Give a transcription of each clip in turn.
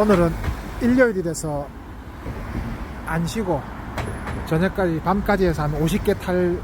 오늘은 일요일이 돼서 안 쉬고 저녁까지 밤까지 해서 한 50개 탈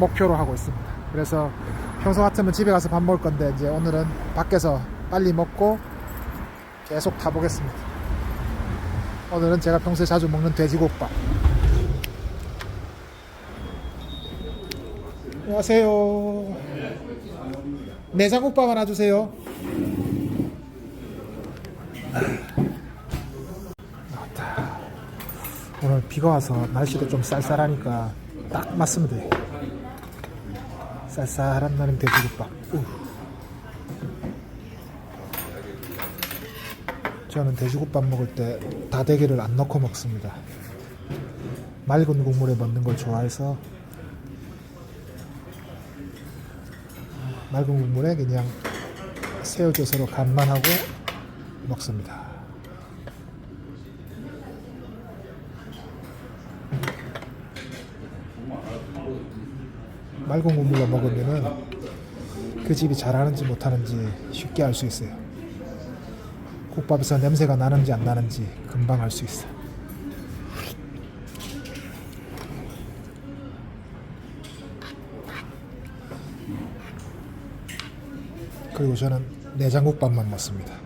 목표로 하고 있습니다. 그래서 평소 같으면 집에 가서 밥 먹을 건데 이제 오늘은 밖에서 빨리 먹고 계속 타보겠습니다. 오늘은 제가 평소에 자주 먹는 돼지국밥. 안녕하세요. 내장국밥 하나 주세요. 맞다. 오늘 비가 와서 날씨도 좀 쌀쌀하니까 딱 맞습니다. 쌀쌀한 날은 돼지국밥. 우. 저는 돼지국밥 먹을 때 다대기를 안 넣고 먹습니다. 맑은 국물에 먹는 걸 좋아해서 맑은 국물에 그냥 새우젓으로 간만 하고 먹습니다. 맑은 국물로 먹으면은 그 집이 잘하는지 못하는지 쉽게 알 수 있어요. 국밥에서 냄새가 나는지 안 나는지 금방 알 수 있어. 요 그리고 저는 내장국밥만 먹습니다.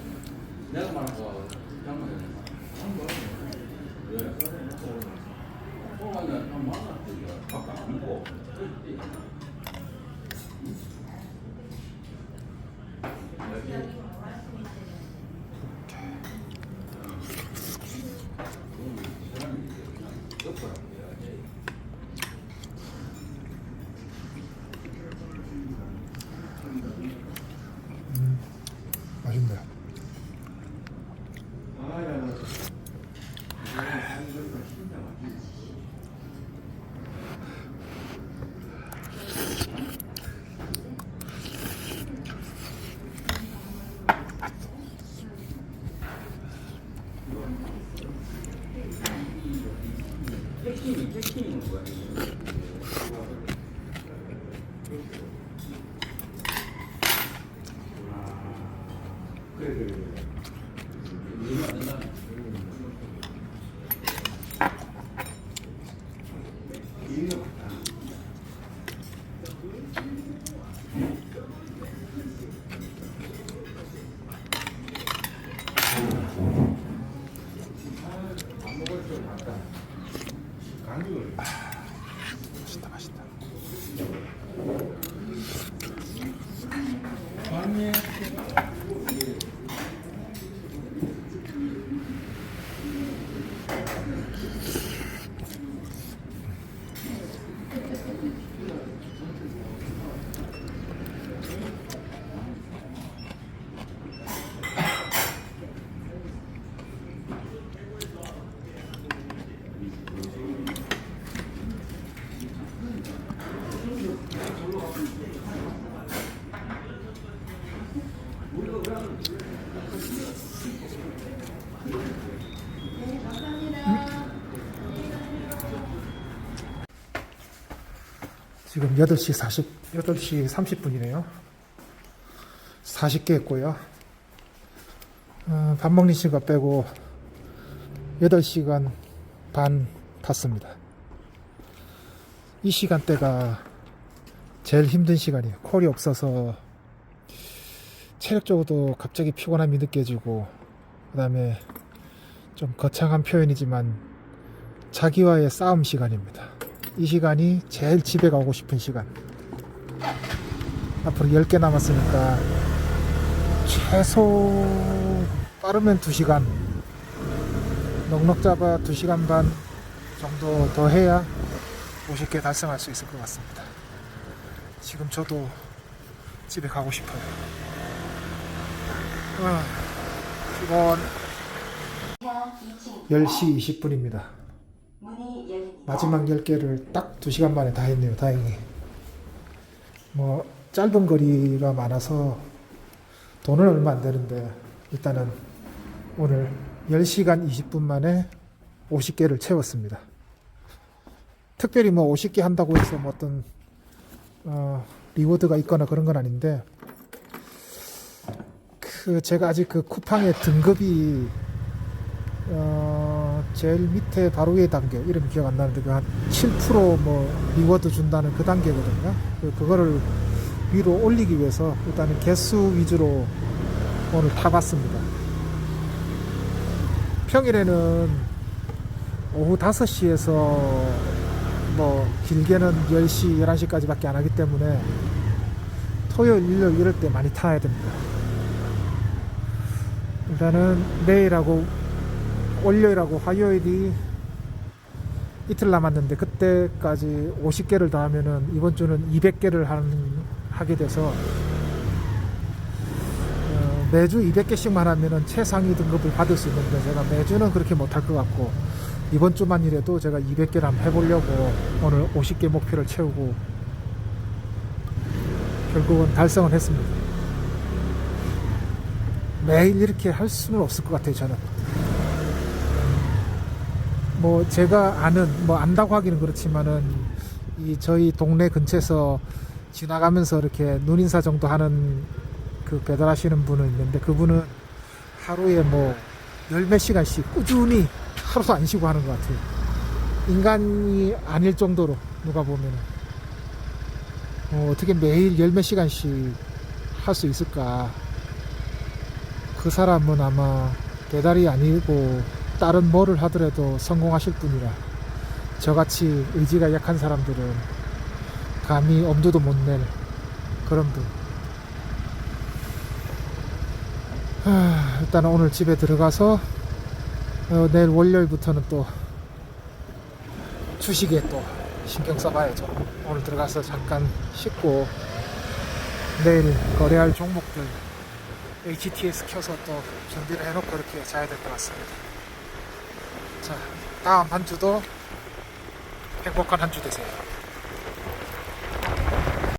맛있다, 맛있다. 지금 8시 40, 8시 30분이네요. 40개 했고요. 어, 밥 먹는 시간 빼고 8시간 반 탔습니다. 이 시간대가 제일 힘든 시간이에요. 콜이 없어서 체력적으로도 갑자기 피곤함이 느껴지고 그 다음에 좀 거창한 표현이지만 자기와의 싸움 시간입니다. 이 시간이 제일 집에 가고 싶은 시간. 앞으로 10개 남았으니까 최소 빠르면 2시간, 넉넉 잡아 2시간 반 정도 더 해야 50개 달성할 수 있을 것 같습니다. 지금 저도 집에 가고 싶어요. 아, 피곤. 10시 20분입니다. 문이 열립니다. 마지막 10개를 딱 2시간 만에 다 했네요. 다행히. 뭐 짧은 거리가 많아서 돈은 얼마 안 되는데 일단은 오늘 10시간 20분 만에 50개를 채웠습니다. 특별히 뭐 50개 한다고 해서 뭐 어떤 어, 리워드가 있거나 그런 건 아닌데 그 제가 아직 그 쿠팡의 등급이 어 제일 밑에 바로 위에 단계 이름 기억 안 나는데 그 한 7%뭐 리워드 준다는 그 단계거든요. 그 그거를 위로 올리기 위해서 일단은 개수 위주로 오늘 타봤습니다. 평일에는 오후 5시에서 뭐 길게는 10시, 11시까지밖에 안 하기 때문에 토요일, 일요일 이럴 때 많이 타야 됩니다. 일단은 내일하고 월요일하고 화요일이 이틀 남았는데 그때까지 50개를 더 하면은 이번 주는 200개를 하게 돼서 어, 매주 200개씩만 하면은 최상위 등급을 받을 수 있는데 제가 매주는 그렇게 못할 것 같고 이번 주만이라도 제가 200개를 한번 해보려고 오늘 50개 목표를 채우고 결국은 달성을 했습니다. 매일 이렇게 할 수는 없을 것 같아요, 저는. 뭐 제가 아는 뭐 안다고 하기는 그렇지만은 이 저희 동네 근처에서 지나가면서 이렇게 눈인사 정도 하는 그 배달하시는 분은 있는데 그분은 하루에 뭐 열몇 시간씩 꾸준히 하루도 안 쉬고 하는 것 같아요. 인간이 아닐 정도로 누가 보면은 어, 어떻게 매일 열몇 시간씩 할 수 있을까? 그 사람은 아마 배달이 아니고 다른 뭐를 하더라도 성공하실 분이라 저같이 의지가 약한 사람들은 감히 엄두도 못 낼 그런 분. 하, 일단 오늘 집에 들어가서 어, 내일 월요일부터는 또 주식에 또 신경 써봐야죠. 오늘 들어가서 잠깐 씻고 내일 거래할 종목들 HTS 켜서 또 준비를 해놓고 이렇게 자야 될 것 같습니다. 자, 다음 한 주도 행복한 한 주 되세요.